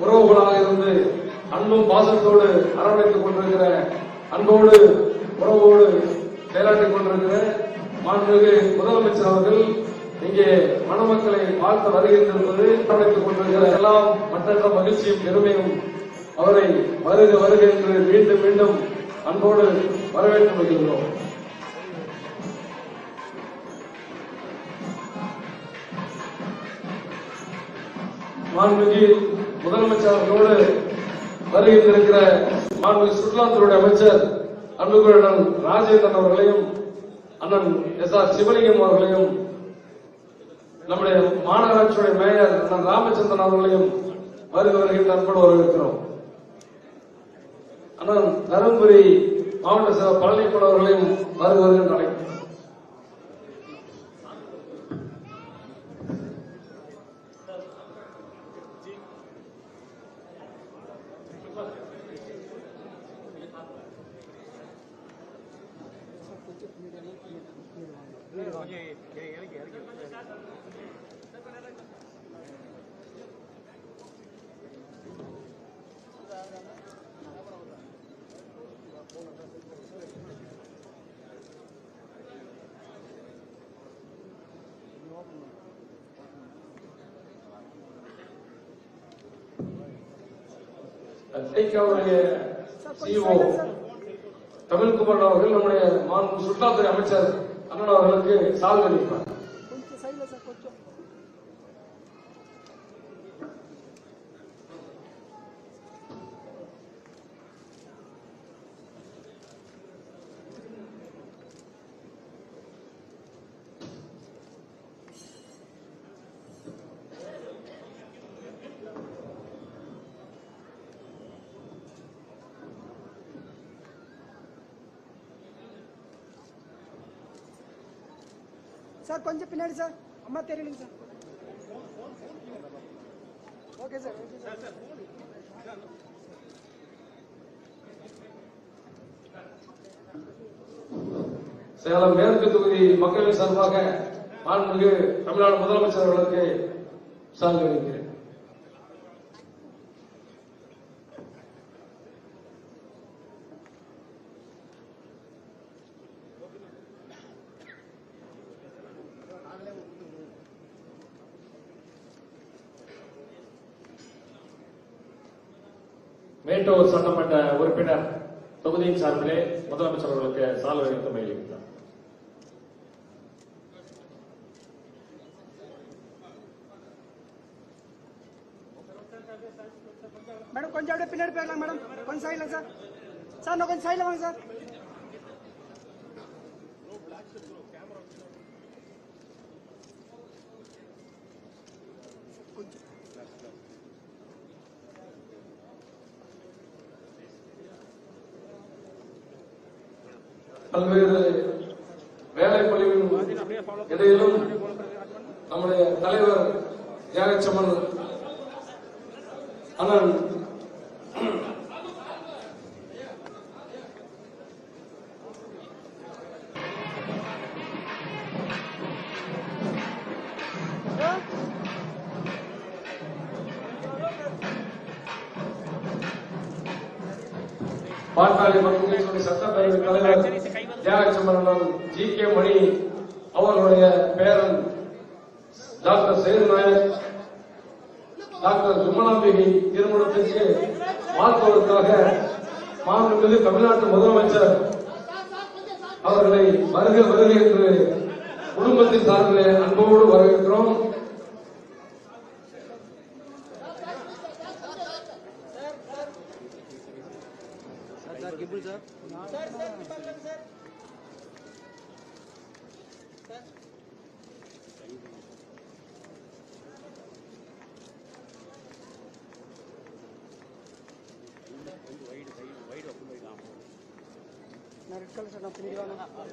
உறவுகளாக இருந்து அன்பும் பாசத்தோடு அரவணைத்துக் கொண்டிருக்கிற அன்போடு உறவோடு செயலாற்றிக் கொண்டிருக்கிற மாண்புமிகு முதலமைச்சர் அவர்கள் இங்கே மணமக்களை பார்த்து வருகின்றிருப்பது அரவணைத்துக் கொண்டிருக்கிற எல்லாம் மற்ற மகிழ்ச்சியும் பெருமையும் அவரை வருக வருக என்று மீண்டும் மீண்டும் அன்போடு வரவேற்று வருகின்றோம் மாண்புமிகு முதலமைச்சர் அவர்களோடு வருகின்றிருக்கிற மாண்புமிகு சுற்றுலாத்துறை அமைச்சர் அன்புக்குடன் ராஜேந்திரன் அவர்களையும் அண்ணன் எஸ் ஆர் சிவலிங்கம் அவர்களையும் நம்முடைய மாநகராட்சியுடைய மேயர் அண்ணன் ராமச்சந்திரன் அவர்களையும் வருக வருகின்ற அன்போடு வரவேற்கிறோம். அண்ணன் தருமபுரி மாவட்ட செயலர் பழனிப்பன் அவர்களையும் வருக வருகின்ற அழைக்கிறோம் ஐக்காவுடைய சிஓ தமிழ்குமரன் அவர்கள் நம்முடைய மாண்பு சுற்றுலாத்துறை அமைச்சர் அண்ணன் அவர்களுக்கு சால்வளிப்பார் சார் கொஞ்சம் பின்னாடி சார். அம்மா தெரியல சார். Okay sir. சேலம் மேற்கு தொகுதி மக்களவை சார்பாக மாண்புமிகு தமிழ்நாடு முதலமைச்சர் அவர்களுக்கு சார்பில் மேட்டோ சட்டமன்ற உறுப்பினர் தொகுதியின் சார்பிலே முதலமைச்சர் அவர்களுக்கு சாலை வைத்து மயிலிருக்கிறார் மேடம் கொஞ்சம் அப்படியே பின்னாடி போயிடலாம் மேடம். கொஞ்சம் சைடில் சார் சார் கொஞ்சம் சைடில் வாங்க சார் பல்வேறு வேலை பொழிவின் இடையிலும் நம்முடைய தலைவர் தியாகச்சம்மன் அண்ணன் பாட்டாளி மக்கள் சட்டப்பேரவை தலைவர் தியாகச்சம்பரன் ஜி. கே. மணி அவர்களுடைய பேரன் டாக்டர் சேது நாயக் டாக்டர் விமலாம்பிகை திருமணத்திற்கு வாழ்த்துவதற்காக மாண்புமிகு தமிழ்நாட்டு முதலமைச்சர் அவர்களை வருக வருக என்று குடும்பத்தின் சார்பிலே அன்போடு வரவேற்கிறோம்.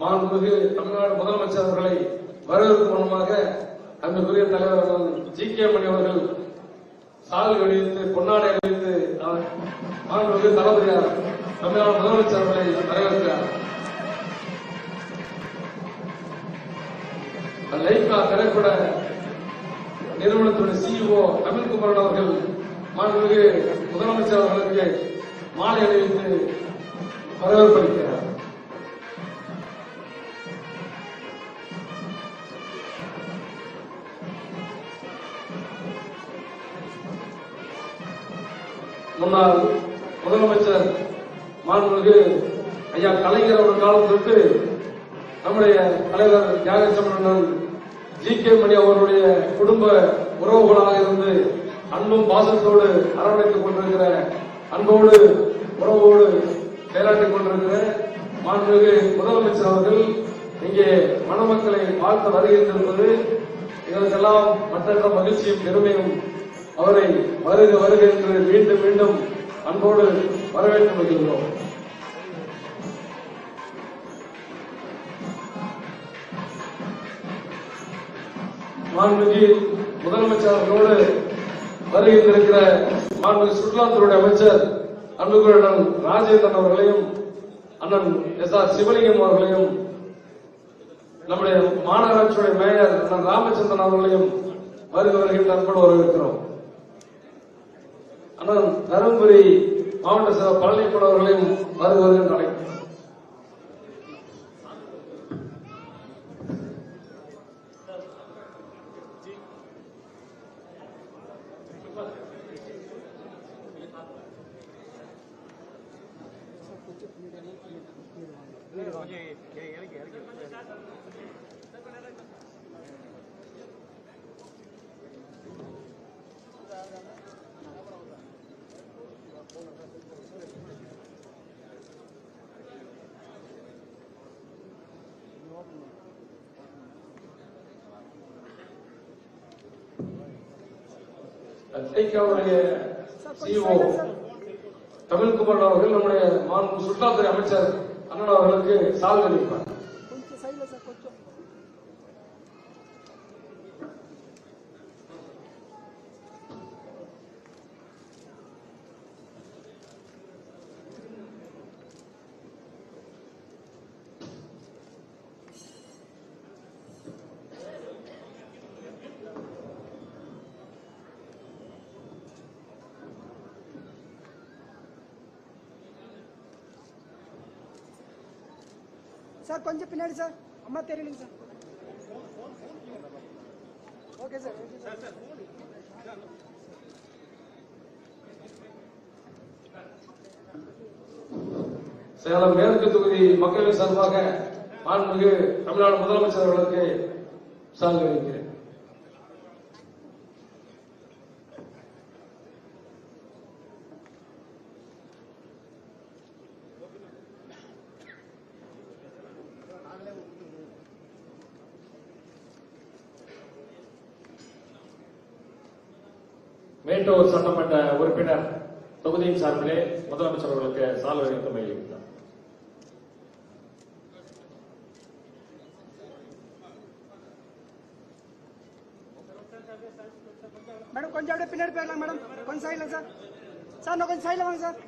மாண்புமிகு தமிழ்நாடு முதலமைச்சர் அவர்களை வரவேற்கும் மூலமாக அன்புக்குரிய தலைவர் அண்ணன் ஜி கே மணி அவர்கள் சால் அணிவித்து பொன்னாடை அணிவித்து மாண்புமிகு தளபதியார் தமிழ்நாடு முதலமைச்சர் அவர்களை வரவேற்கிறார். லைகா திரைப்பட நிறுவனத்துடைய சிஇஓ தமிழ்குமரன் அவர்கள் மாண்புமிகு முதலமைச்சர் அவர்களுக்கு மாலை அணிவித்து வரவேற்பளிக்கிறார் முன்னாள் முதலமைச்சர் மாண்புமிகு ஐயா கலைஞர் அவர்கள் காலத்திற்கு நம்முடைய தலைவர் தியாகச்சமரன் ஜி கே மணி அவர்களுடைய குடும்ப உறவுகளாக இருந்து அன்பும் பாசத்தோடு அரவணைத்துக் கொண்டிருக்கிற அன்போடு உறவோடு செயலாற்றிக் கொண்டிருக்கிற மாண்புமிகு முதலமைச்சர் அவர்கள் இங்கே மணமக்களை பார்த்து வருகின்றிருப்பது இதற்கெல்லாம் மற்ற மகிழ்ச்சியும் பெருமையும் அவரை வருக வருக என்று மீண்டும் மீண்டும் அன்போடு வரவேற்று வருகின்றோம் மாண்புமிகு முதலமைச்சர் அவர்களோடு வருகின்றிருக்கிற மாண்புமிகு சுற்றுலாத்துறை அமைச்சர் அன்புகளுடன் ராஜேந்திரன் அவர்களையும் அண்ணன் எஸ் ஆர் சிவலிங்கம் அவர்களையும் நம்முடைய மாநகராட்சியுடைய மேயர் அண்ணன் ராமச்சந்திரன் அவர்களையும் வருக வருகின்ற அன்போடு வரவேற்கிறோம். அண்ணன் தருமபுரி மாவட்ட செயலர் பழனிப்பன் வருவது என்று வருகின்ற அழைக்கிறோம் ஐக்கியாவுடைய சிஓ தமிழ்குமார் அவர்கள் நம்முடைய மாண்பு சுற்றுலாத்துறை அமைச்சர் அண்ணன் அவர்களுக்கு சால்வளிப்பார் சார் கொஞ்சம் பின்னாடி சார். அம்மா தெரியலங்க சார். Okay sir. சேலம் மேற்கு தொகுதி மக்களின் சார்பாக மாண்புமிகு தமிழ்நாடு முதலமைச்சர் அவர்களுக்கு சார்பில் மேட்டூர் சட்டமன்ற உறுப்பினர் தொகுதியின் சார்பிலே முதலமைச்சர் அவர்களுக்கு சால்வை அளித்து மகிழ்கிறார் மேடம் கொஞ்சம் அப்படியே பின்னாடி போயிடலாம் மேடம். கொஞ்சம் சைடில் சார் சார் நான் கொஞ்சம் சைடில் வாங்க சார்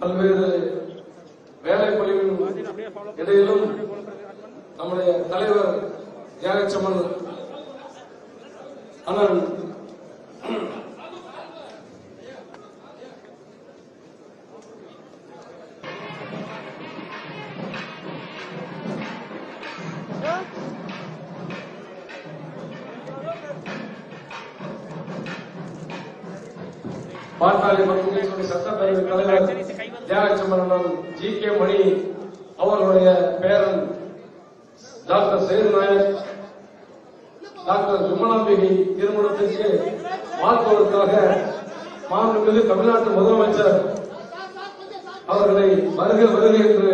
பல்வேறு வேலை பொழிவின் இடையிலும் நம்முடைய தலைவர் தியாகச்சம்மன் அண்ணன் அவருடைய பேரன் டாக்டர் சேது நாயக் டாக்டர் விமலாம்பிகை திருமணத்திற்கு வாழ்த்துவதற்காக மாண்புமிகு தமிழ்நாட்டு முதலமைச்சர். அவர்களை வருக வருக என்று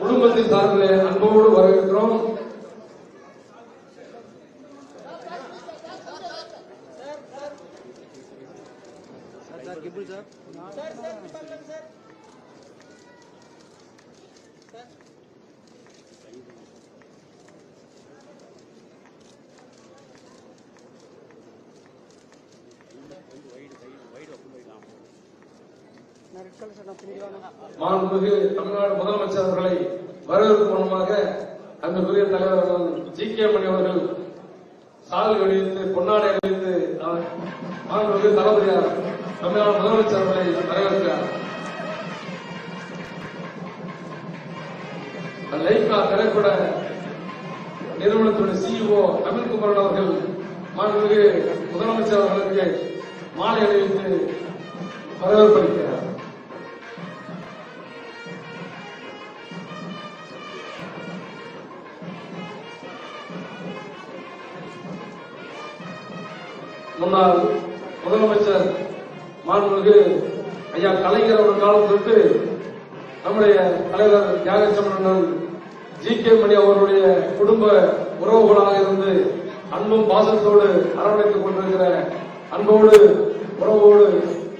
குடும்பத்தின் சார்பிலே அன்போடு வரவேற்கிறோம். மாண்புமிகு தமிழ்நாடு முதலமைச்சர் அவர்களை வரவேற்பு மூலமாக அன்புக்குரிய தலைவர் ஜி கே மணி அவர்கள் சால் அணிவித்து பொன்னாடை அணிவித்து மாண்புமிகு தளபதியார் தமிழ்நாடு முதலமைச்சர் அவர்களை வரவேற்கிறார். லைகா திரைப்பட நிறுவனத்துடைய சிஇஓ தமிழ்குமரன் அவர்கள் மாண்புமிகு முதலமைச்சர் அவர்களுக்கு மாலை அணிவித்து வரவேற்பு முன்னாள் முதலமைச்சர் மாண்புமிகு ஐயா கலைஞர் அவர் காலம் தொட்டு நம்முடைய தலைவர் தியாகச்சமணன் ஜி கே மணி அவருடைய குடும்ப உறவுகளாக இருந்து அன்பும் பாசத்தோடு அரவணைத்துக் கொண்டிருக்கிற அன்போடு உறவோடு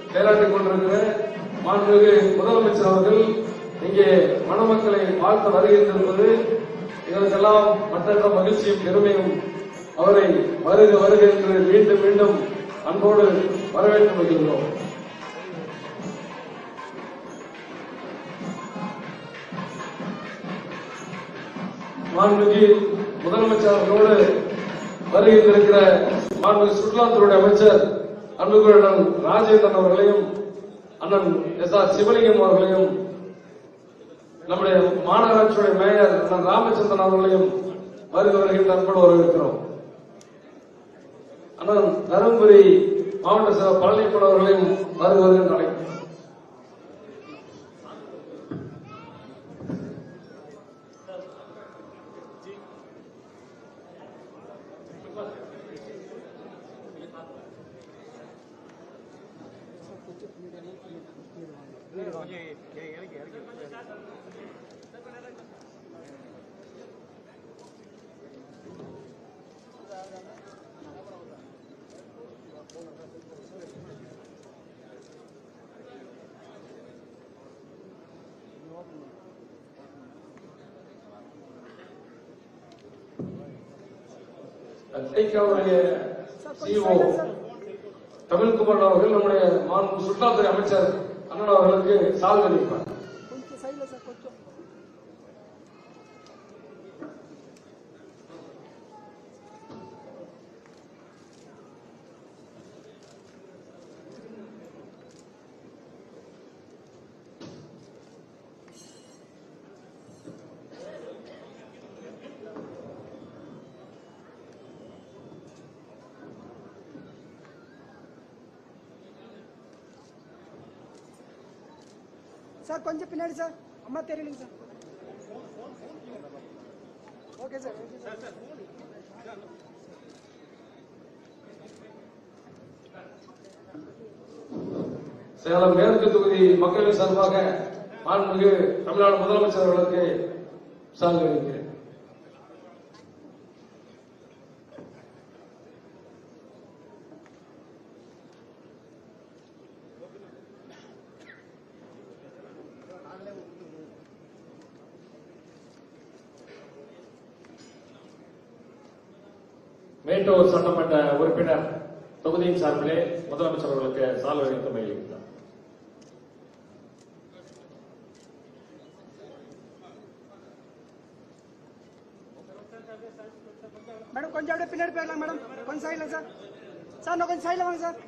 செயலாற்றிக் கொண்டிருக்கிற மாண்புமிகு முதலமைச்சர் அவர்கள் இங்கே மணமக்களை வாழ்த்து வருகின்றிருப்பது இதற்கெல்லாம் மற்ற மகிழ்ச்சியும் பெருமையும் அவரை வருக வருக என்று மீண்டும் மீண்டும் அன்போடு வரவேற்று வருகின்றோம் மாண்புமிகு முதலமைச்சர் அவர்களோடு வருகின்றிருக்கிற மாண்புமிகு சுற்றுலாத்துறை அமைச்சர் அன்புகுடன் ராஜேந்திரன் அவர்களையும் அண்ணன் எஸ் ஆர் சிவலிங்கம் அவர்களையும் நம்முடைய மாநகராட்சியுடைய மேயர் அண்ணன் ராமச்சந்திரன் அவர்களையும் வருக வருகின்ற அன்போடு வரவேற்கிறோம். ஆனால் தருமபுரி மாவட்ட சில பழனிப்படவர்களையும் வருவது அழைக்கிறேன் வருகின்ற சிஓ தமிழ்குமார் அவர்கள் நம்முடைய மாண்பு சுற்றுலாத்துறை அமைச்சர் அண்ணன் அவர்களுக்கு சால்வை அளிப்பார் கொஞ்சம் சைடில் சார் கொஞ்சம் சார் கொஞ்சம் பின்னாடி சார். அம்மா தெரியலங்க சார். Okay sir. சேலம் மேற்கு தொகுதி மக்களின் சார்பாக மாண்புமிகு தமிழ்நாடு முதலமைச்சர் அவர்களுக்கு சால்வை அளிக்கிறேன் மேட்டூர் சட்டமன்ற உறுப்பினர் தொகுதியின் சார்பிலே முதலமைச்சர் அவர்களுக்கு சால்வை அளித்து மகிழ்கிறார் மேடம் கொஞ்சம் அப்படியே பின்னாடி போயிடலாம் மேடம். கொஞ்சம் சைடில் சார் சார் நான் கொஞ்சம் சைடில் வாங்க சார்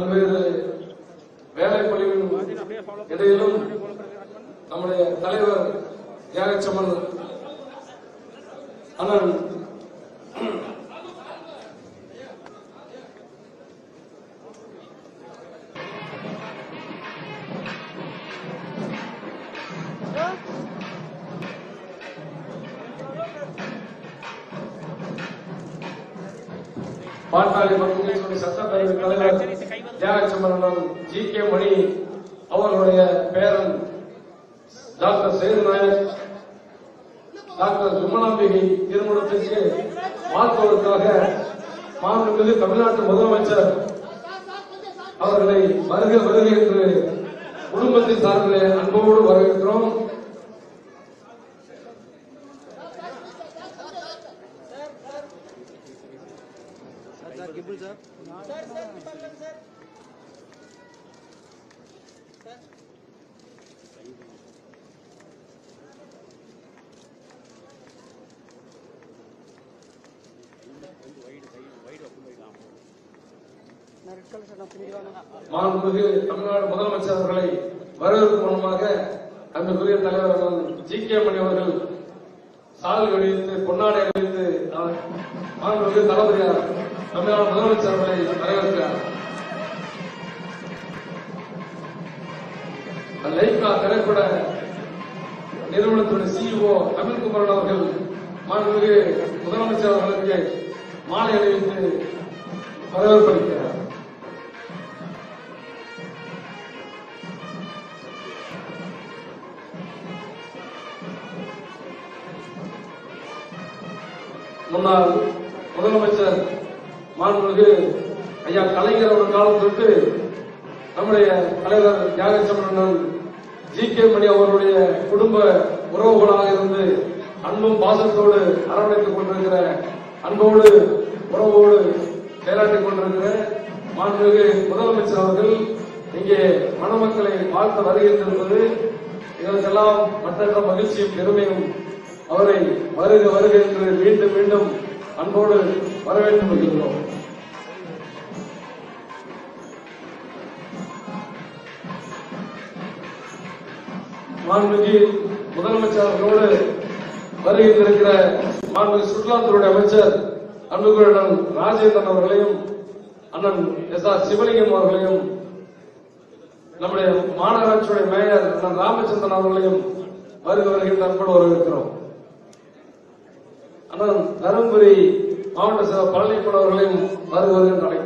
பல்வேறு வேலைப்பொழிவின் இடையிலும் நம்முடைய தலைவர் தியாகச்சம்மன் அண்ணன் தியாகச்சம்பரன் ஜி கே மணி அவர்களுடைய பேரன் டாக்டர் சேது நாயக் டாக்டர் விமலாம்பிகை திருமணத்திற்கு வாழ்த்துவதற்காக மாண்புமிகு தமிழ்நாட்டு முதலமைச்சர் அவர்களை வருக வருக என்று குடும்பத்தின் சார்பிலே அன்போடு வரவேற்கிறோம் நான் ரெட் கலர் சார் நான் பின்னாடி வாங்க மாண்புமிகு தமிழ்நாடு முதலமைச்சர் அவர்களை வரவேற்கும் மூலமாக அன்புக்குரிய தலைவர் அவர்கள் ஜி கே மணி அவர்கள் சால் அணிவித்து பொன்னாடை அணிவித்து அவர் மாண்புமிகு தளபதியார் தமிழ்நாடு முதலமைச்சர் அவர்களை வரவேற்கிறார். லைகா திரைப்பட நிறுவனத்துடைய சிஇஓ தமிழ்குமரன் அவர்கள் மாண்புமிகு முதலமைச்சர் அவர்களுக்கு மாலை அணிவித்து வரவேற்பளிக்கிறார் முன்னாள் முதலமைச்சர் மாண்புமிகு ஐயா கலைஞர் அவர் காலம் தொட்டு நம்முடைய தலைவர் தியாகசமரணன் ஜி கே மணி அவருடைய குடும்ப உறவுகளாக இருந்து அன்பும் பாசத்தோடு அரவணைத்துக் கொண்டிருக்கிற அன்போடு உறவோடு செயலாற்றிக் கொண்டிருக்கிற மாண்புமிகு முதலமைச்சர் அவர்கள் இங்கே மணமக்களை பார்த்து வருகின்றிருப்பது இதற்கெல்லாம் மற்ற மகிழ்ச்சியும் பெருமையும் அவரை வருக வருக என்று மீண்டும் மீண்டும் அன்போடு வரவேற்று வருகின்றோம் மாண்புமிகு முதலமைச்சர் அவர்களோடு வருகின்றிருக்கிற மாண்புமிகு சுற்றுலாத்துறை அமைச்சர் அன்புக்குரிய ராஜேந்திரன் அவர்களையும் அண்ணன் எஸ் ஆர் சிவலிங்கம் அவர்களையும் நம்முடைய மாநகராட்சியுடைய மேயர் அண்ணன் ராமச்சந்திரன் அவர்களையும் வருக வருகின்ற அன்போடு வரவேற்கிறோம். அண்ணன் தருமபுரி மாவட்ட சில பழனிப்பன் அவர்களையும் வருக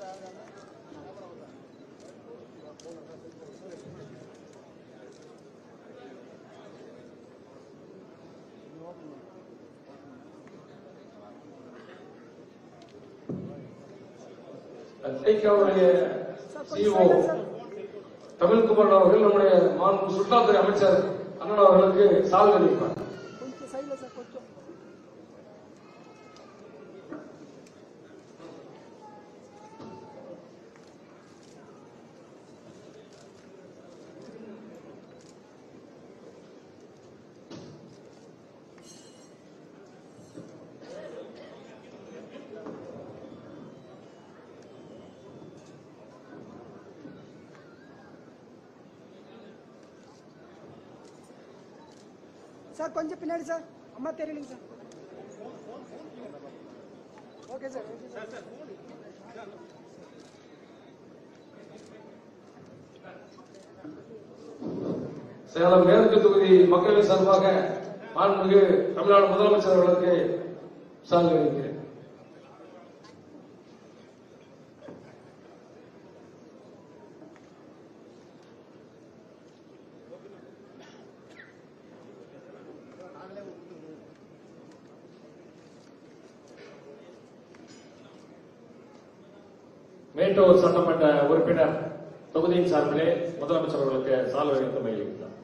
Thank you. ஐக்காவுடைய சிஓ தமிழ்குமரன் அவர்கள் நம்முடைய மாண்பு சுற்றுலாத்துறை அமைச்சர் அண்ணன் அவர்களுக்கு சால்வை அளிப்பார் கொஞ்சம் சைடில் சார் கொஞ்சம் சார் கொஞ்சம் பின்னாடி சார். அம்மா தெரியலங்க sir. Okay sir sir. Salem மேற்கு தொகுதி மக்களின் சார்பாக மாண்புமிகு தமிழ்நாடு முதலமைச்சர் அவர்களுக்கு சால்வை அளிக்கிறேன் மேட்டூர் சட்டமன்ற உறுப்பினர் தொகுதியின் சார்பிலே முதலமைச்சர் அவர்களுக்கு சால்வை அளித்து மகிழ்கிறார்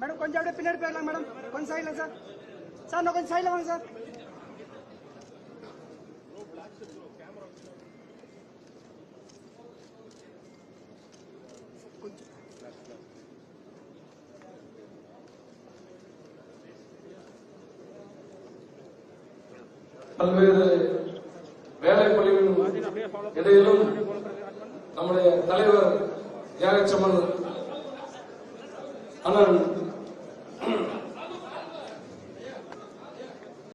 மேடம் கொஞ்சம் அப்படியே பின்னாடி போயிடலாம் மேடம். கொஞ்சம் சைடில் சார் சார் நான் கொஞ்சம் சைடில் வாங்க சார் பல்வேறு வேலை பொழிவின் இடையிலும் நம்முடைய தலைவர் தியாகச்சம்மன்